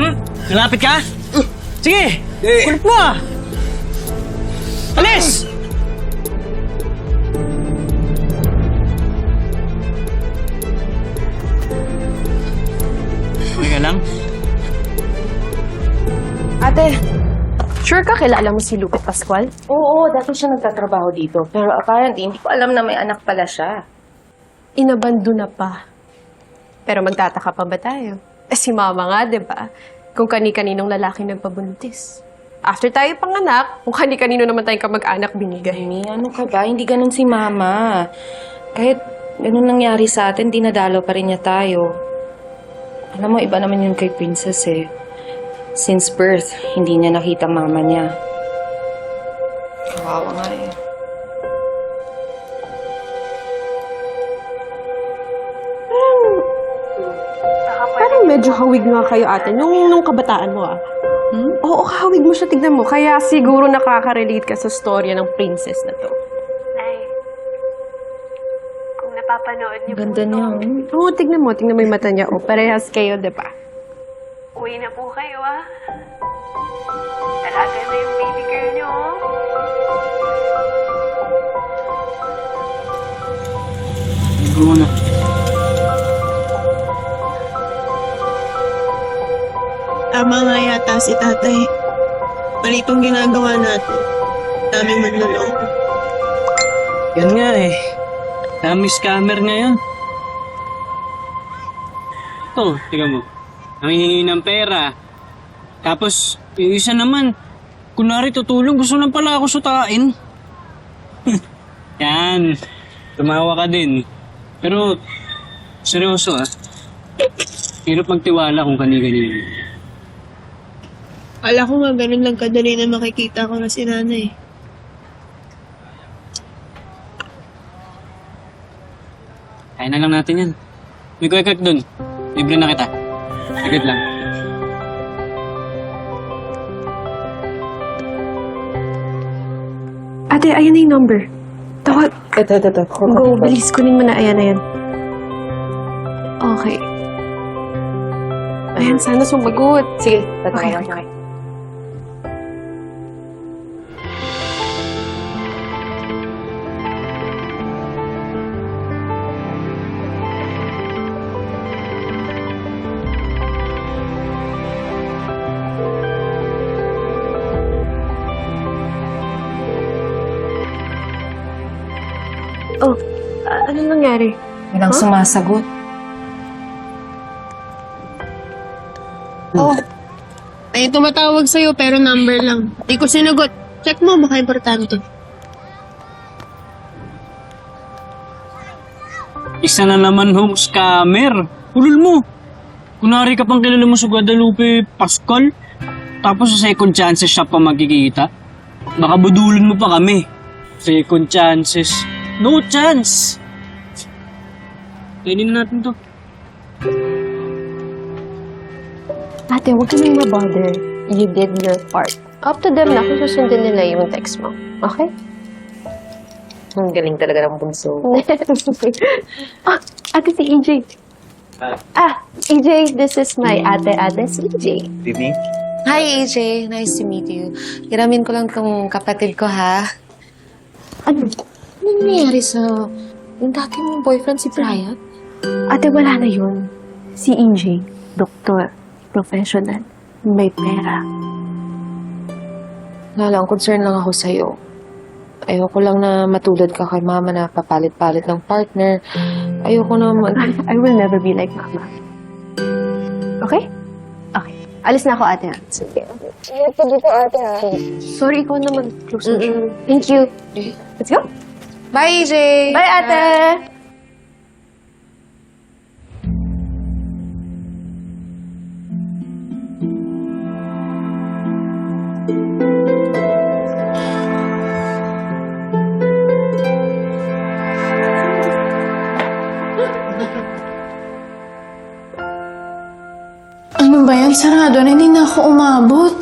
Hmm? Lalapit ka? Sige! Eh. Kulit mo ah! Alis! Okay ka lang? Ate, sure ka kilala mo si Lupit Pascual? Oo, dati siya nagtatrabaho dito. Pero apparently, hindi ko alam na may anak pala siya. Inabando na pa. Pero magtataka pa ba tayo? Eh si mama nga, di ba? Kung kani-kaninong lalaki nagpabuntis. After tayo panganak, kung kani-kanino naman tayong kamag-anak binigay. Amy, ano ka ba? Hindi ganun si Mama. Kahit ganun nangyari sa atin, dinadalaw pa rin niya tayo. Alam mo, iba naman yun kay Princess eh. Since birth, hindi niya nakita mama niya. Kawawa nga eh. Parang medyo hawig nga kayo ate, nung, nung kabataan mo ah. Hmm? Oo, hawig mo siya, tignan mo. Kaya siguro nakaka-relate ka sa storya ng princess na to. Nay, kung napapanood niyo Ganda po niya. to, oh. Oo, tignan mo, tignan mo yung mata niya. Oh, parehas kayo, di ba? uwi na po kayo, ah. Talaga na yung baby girl niyo, oh. Mo na. Tama nga yata si tatay. Mali itong ginagawa natin. Daming manloloko. Yan nga eh. Dami scammer ngayon. Ito, tiga mo. Nangihingi ng pera. Tapos, yung isa naman, kunwari tutulong, gusto lang pala ako sutain. Yan. Tumawa ka din. Pero, seryoso ah. Hirap magtiwala kung kani-kanino. Kala ko nga ganun lang kadali na makikita ko na si nanay. Kaya na lang natin yan. May kuya-kak dun. Libre na kita. Agad lang. Ate, ayan na yung number. Tawag. Ito, ito, ito. Go, bilis. Kunin mo na. Ayan, ayan. Okay. Ayan, sana sumagot. Sige, Okay, tatawagan okay. Anong nangyari? Walang Huh? sumasagot. Oh. Ay, tumatawag sa'yo pero number lang. Di ko sinagot. Check mo, baka importante. Isa na naman home scammer. Ulul mo. Kunwari ka pang kilala mo sa Guadalupe Pascal. Tapos sa second chances siya pa magkikita. Baka budulin mo pa kami. Second chances. No chance. Kainin na natin to. Ate, huwag ka nang mabother. You did your part. Up to them na kung susundin nila yung text mo. Okay? Ang galing talaga ng bunso. ah, ate si EJ. Ah, EJ, this is my ate-ate si EJ. Hi, AJ. Nice to meet you. Iramin ko lang tong kapatid ko, ha? Ano? Ano nangyayari sa... Yung dati mong boyfriend, si Brian? Ate, wala na yun. Si EJ, doktor, professional, may pera. Wala lang, concern lang ako sa'yo. Ayoko lang na matulad ka kay mama na papalit-palit ng partner. Ayoko na mag... I will never be like mama. Okay? Okay. Alis na ako, ate. Sige. Ingat ka dito, ate, ha? Sorry, ikaw na mag-close mo siya. Thank you. Let's go. Bye, AJ! Bye, ate! ba yan? Sarado na, hindi na ako umabot.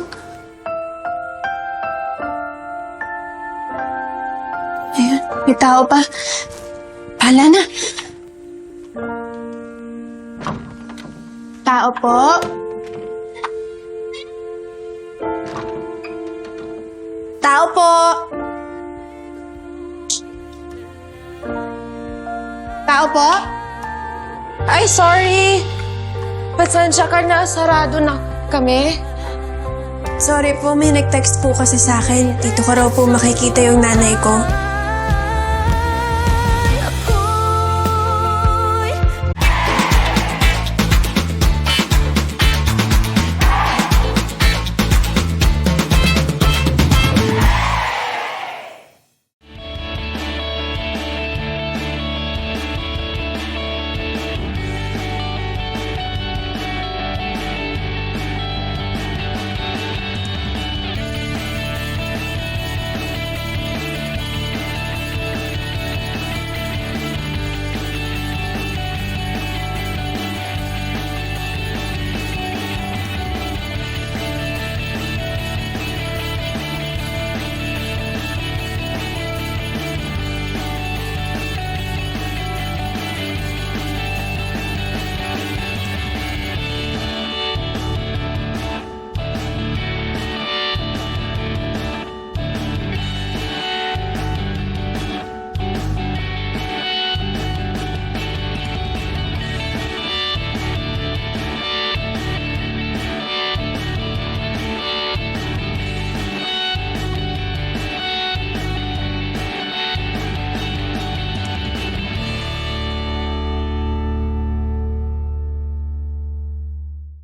Ayun, may tao pa. Pala na. Tao po? Tao po? Tao po? Ay, sorry. Pasensya ka na. Sarado na kami. Sorry po, may nag-text po kasi sa akin. Dito ko raw po makikita yung nanay ko.